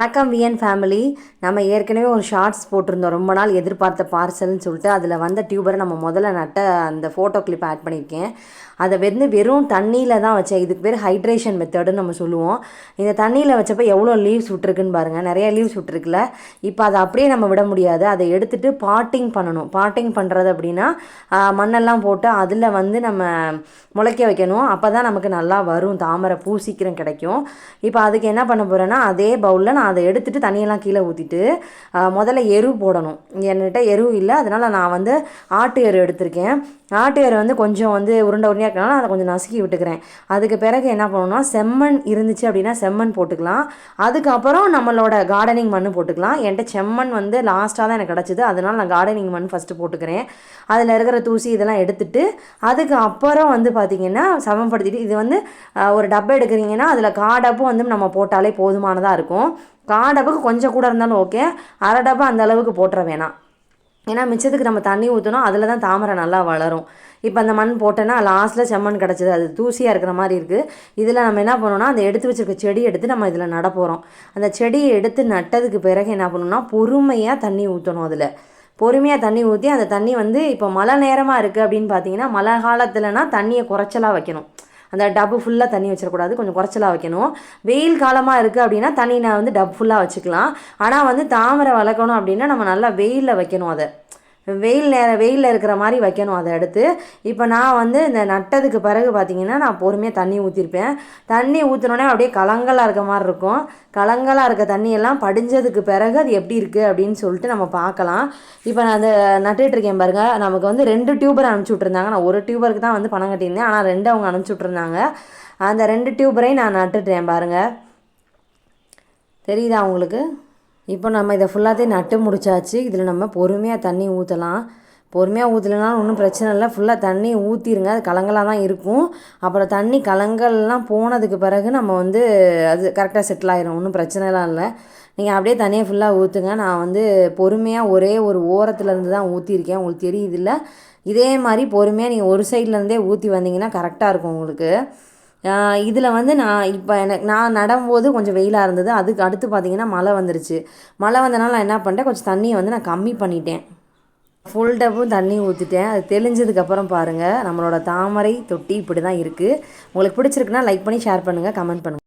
வணக்கம் VN family நம்ம ஏற்கனவே ஒரு ஷார்ட்ஸ் போட்டிருந்தோம். ரொம்ப நாள் எதிர்பார்த்த பார்சல்னு சொல்லிட்டு அதில் வந்த டியூபரை நம்ம முதல்ல நட்ட அந்த ஃபோட்டோ கிளிப் ஆட் பண்ணியிருக்கேன். அதை வந்து வெறும் தண்ணியில் தான் வச்சேன். இதுக்கு பேர் ஹைட்ரேஷன் மெத்தடுன்னு நம்ம சொல்லுவோம். இந்த தண்ணியில் வச்சப்போ எவ்வளோ லீவ்ஸ் விட்ருக்குன்னு பாருங்கள் நிறைய லீவ்ஸ் விட்ருக்குல இப்போ அதை அப்படியே நம்ம விட முடியாது. அதை எடுத்துகிட்டு பாட்டிங் பண்ணணும். பாட்டிங் பண்ணுறது அப்படின்னா மண்ணெல்லாம் போட்டு அதில் வந்து நம்ம முளைக்க வைக்கணும். அப்போ தான் நமக்கு நல்லா வரும். தாமரை பூ சீக்கிரம் கிடைக்கும். இப்போ அதுக்கு என்ன பண்ண போகிறேன்னா அதே பவுலில் நான் அதை எடுத்துட்டு தண்ணியெல்லாம் கீழே ஊற்றிட்டு முதல்ல எரு போடணும். என்கிட்ட எரு இல்லை அதனால் நான் வந்து ஆட்டு எரு எடுத்திருக்கேன். ஆட்டு எரு வந்து கொஞ்சம் வந்து உருண்டை உருண்டையாக இருக்கனால அதை கொஞ்சம் நசுக்கி விட்டுக்கிறேன். அதுக்கு பிறகு என்ன பண்ணணும்னா செம்மண் இருந்துச்சு அப்படின்னா செம்மண் போட்டுக்கலாம். அதுக்கப்புறம் நம்மளோட கார்டனிங் மண் போட்டுக்கலாம். என்கிட்ட செம்மண் வந்து லாஸ்ட்டாக தான் எனக்கு கிடச்சிது. அதனால் நான் கார்டனிங் மண் ஃபஸ்ட்டு போட்டுக்கிறேன். அதில் இருக்கிற தூசி இதெல்லாம் எடுத்துட்டு அதுக்கு அப்புறம் வந்து பார்த்திங்கன்னா சமப்படுத்திட்டு இது வந்து ஒரு டப்பை எடுக்கிறீங்கன்னா அதில் காடப்பும் வந்து நம்ம போட்டாலே போதுமானதாக இருக்கும். காடப்புக்கு கொஞ்சம் கூட இருந்தாலும் ஓகே. அரை டப்பா அந்த அளவுக்கு போட்டுற வேணாம். ஏன்னா மிச்சத்துக்கு நம்ம தண்ணி ஊற்றணும் அதில் தான் தாமரை நல்லா வளரும். இப்போ அந்த மண் போட்டேன்னா லாஸ்ட்டில் செம்மண் கிடச்சிது. அது தூசியாக இருக்கிற மாதிரி இருக்குது இதில் நம்ம என்ன பண்ணணும்னா அந்த எடுத்து வச்சிருக்க செடி எடுத்து நம்ம இதில் நட போகிறோம் அந்த செடியை எடுத்து நட்டதுக்கு பிறகு என்ன பண்ணணும்னா பொறுமையாக தண்ணி ஊற்றணும் அதில். பொறுமையாக தண்ணி ஊற்றி அந்த தண்ணி வந்து இப்போ மழை நேரமாக இருக்குது அப்படின்னு பார்த்தீங்கன்னா மழை காலத்துலனா தண்ணியை குறைச்சலாக வைக்கணும். அந்த டப்பு ஃபுல்லாக தண்ணி வச்சிடக்கூடாது கொஞ்சம் குறைச்சலாக வைக்கணும். வெயில் காலமாக இருக்குது அப்படின்னா தண்ணி நான் வந்து டப் ஃபுல்லாக வச்சுக்கலாம். ஆனால் வந்து தாமரை வளர்க்கணும் அப்படின்னா நம்ம நல்லா வெயிலில் வைக்கணும் அதை. வெயில் நேரம் வெயிலில் இருக்கிற மாதிரி வைக்கணும் அதை எடுத்து. இப்போ நான் வந்து இந்த நட்டதுக்கு பிறகு பார்த்தீங்கன்னா நான் பொறுமையாக தண்ணி ஊற்றிருப்பேன் தண்ணி ஊற்றினோடனே அப்படியே கலங்கலாக இருக்க மாதிரி இருக்கும். கலங்கலாக இருக்க தண்ணியெல்லாம் படிஞ்சதுக்கு பிறகு அது எப்படி இருக்குது அப்படின்னு சொல்லிட்டு நம்ம பார்க்கலாம். இப்போ நான் அதை நட்டுட்ருக்கேன் பாருங்கள் நமக்கு வந்து ரெண்டு டியூபர் அனுப்பிச்சி விட்ருந்தாங்க நான் ஒரு டியூபருக்கு தான் வந்து பணம் கட்டியிருந்தேன். ஆனால் ரெண்டு அவங்க அனுப்பிச்சி விட்ருந்தாங்க அந்த ரெண்டு டியூபரையும் நான் நட்டுட்டேன் பாருங்கள் தெரியுதா உங்களுக்கு? இப்போ நம்ம இதை ஃபுல்லாத்தையும் நட்டு முடிச்சாச்சு. இதில் நம்ம பொறுமையாக தண்ணி ஊற்றலாம் பொறுமையாக ஊற்றலைனாலும் ஒன்றும் பிரச்சனை இல்லை. ஃபுல்லாக தண்ணி ஊற்றிருங்க அது கலங்கலாக தான் இருக்கும். அப்புறம் தண்ணி கலங்கல்லாம் போனதுக்கு பிறகு நம்ம வந்து அது கரெக்டாக செட்டில் ஆயிரும். ஒன்றும் பிரச்சனைலாம் இல்லை. நீங்கள் அப்படியே தண்ணியை ஃபுல்லாக ஊற்றுங்க நான் வந்து பொறுமையாக ஒரே ஒரு ஓரத்துலேருந்து தான் ஊற்றிருக்கேன் உங்களுக்கு தெரியுதுல்ல இதே மாதிரி பொறுமையாக நீங்கள் ஒரு சைட்லேருந்தே ஊற்றி வந்தீங்கன்னா கரெக்டாக இருக்கும் உங்களுக்கு. இதில் வந்து நான் இப்போ எனக்கு நான் நடும்போது கொஞ்சம் வெயிலாக இருந்தது. அதுக்கு அடுத்து பார்த்தீங்கன்னா மழை வந்துருச்சு. மழை வந்தனால நான் என்ன பண்ணிட்டேன் கொஞ்சம் தண்ணியை வந்து நான் கம்மி பண்ணிட்டேன். ஃபுல் டப்பும் தண்ணி ஊற்றிட்டேன் அது தெளிஞ்சதுக்கப்புறம் பாருங்கள் நம்மளோட தாமரை தொட்டி இப்படி தான் இருக்குது உங்களுக்கு பிடிச்சிருக்குன்னா லைக் பண்ணி ஷேர் பண்ணுங்கள் கமெண்ட் பண்ணுங்கள்